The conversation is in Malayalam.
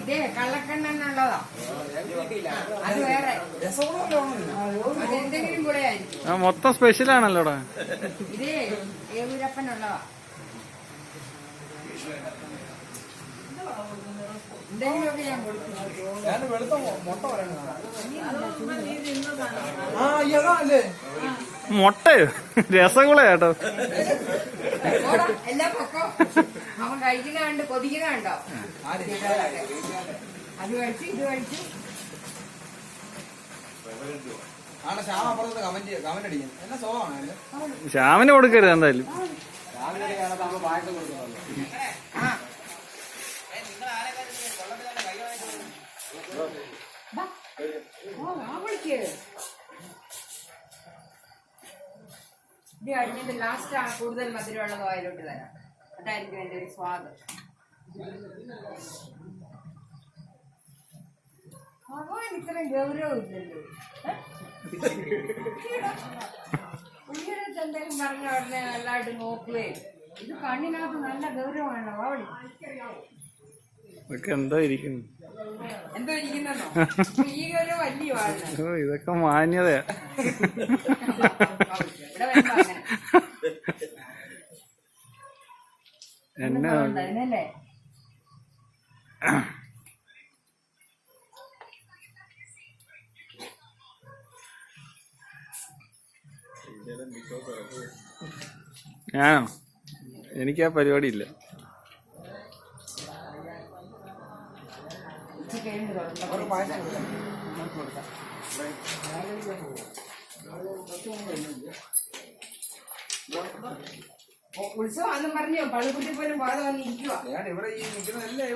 ഇതേ കള്ളക്കണ്ണെന്നുള്ളതാ അത് വേറെ. അതെന്തെങ്കിലും കൂടെ ആയിരിക്കും ആ മൊത്തം സ്പെഷ്യലാണല്ലോടാ ഇതേ ഏവൂരപ്പനുള്ളതാ. എന്തെങ്കിലുമൊക്കെ ഞാൻ കൊടുക്കും മുട്ടയോ? രസഗുള കേട്ടോ എല്ലാം പൊക്കോ. അവൻ കഴിക്കുന്ന കണ്ട് കൊതിക്കുന്ന കണ്ടോ അത് കഴിച്ചു ഇത് കഴിച്ചു. ശ്യാമിന് കൊടുക്കരുത് എന്തായാലും. ആ വിളിക്ക്. ഇത് കഴിഞ്ഞിട്ട് ലാസ്റ്റ് ആ കൂടുതൽ മധുരമുള്ളത് വായിലോട്ട് തരാം അതായിരിക്കും എന്റെ ഒരു സ്വാദ്. ഭഗവാൻ ഇത്രയും ഗൗരവമില്ലല്ലോ എന്തെങ്കിലും പറഞ്ഞ ഉടനെ നല്ലതായിട്ട് നോക്കുകയും ഇത് കണ്ണിനകത്ത് നല്ല ഗൗരവമാണോ അവളി ഇതൊക്കെ എന്തോ ഇതൊക്കെ മാന്യതയാ. എന്നെ ഞാനോ? എനിക്ക് ആ പരിപാടി ഇല്ല. ഉത്സവം അന്ന് പറഞ്ഞു? പള്ളിക്കുട്ടി പോലും പാത വന്നിരിക്കുവാ. ഞാൻ ഇവിടെ ഈ നിൽക്കുന്ന എല്ലാം